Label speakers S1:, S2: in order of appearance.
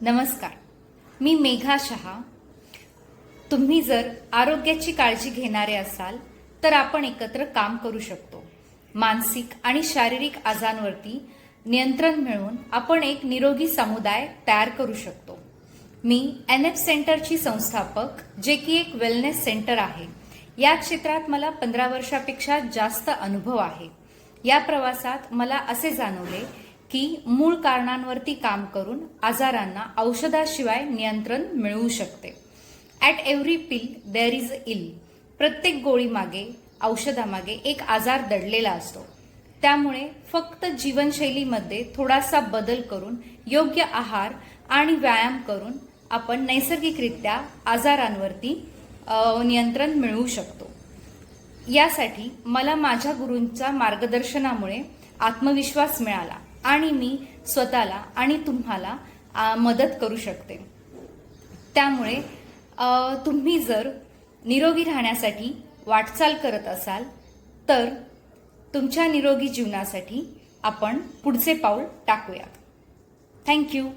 S1: नमस्कार. मी मेघा शहा. तुम्ही जर आरोग्याची काळजी घेणारे असाल तर आपण एकत्र काम करू शकतो. मानसिक आणि शारीरिक आजारांवरती नियंत्रण मिळवून आपण एक निरोगी समुदाय तयार करू शकतो. मी एन एफ सेंटरची संस्थापक जे की एक वेलनेस सेंटर आहे. या क्षेत्रात मला पंधरा वर्षापेक्षा जास्त अनुभव आहे. या प्रवासात मला असे जाणवले की मूळ कारणांवरती काम करून आजारांना औषधाशिवाय नियंत्रण मिळवू शकते. At every pill there is ill प्रत्येक गोळीमागे औषधामागे एक आजार दडलेला असतो. त्यामुळे फक्त जीवनशैलीमध्ये थोडासा बदल करून योग्य आहार आणि व्यायाम करून आपण नैसर्गिकरित्या आजारांवरती नियंत्रण मिळवू शकतो. यासाठी मला माझ्या गुरूंच्या मार्गदर्शनामुळे आत्मविश्वास मिळाला. आणि मी स्वतःला आणि तुम्हाला मदत करू शकते. त्यामुळे तुम्ही जर निरोगी राहण्यासाठी वाटचाल करत असाल तर तुमच्या निरोगी जीवनासाठी आपण पुढचे पाऊल टाकूया. थँक्यू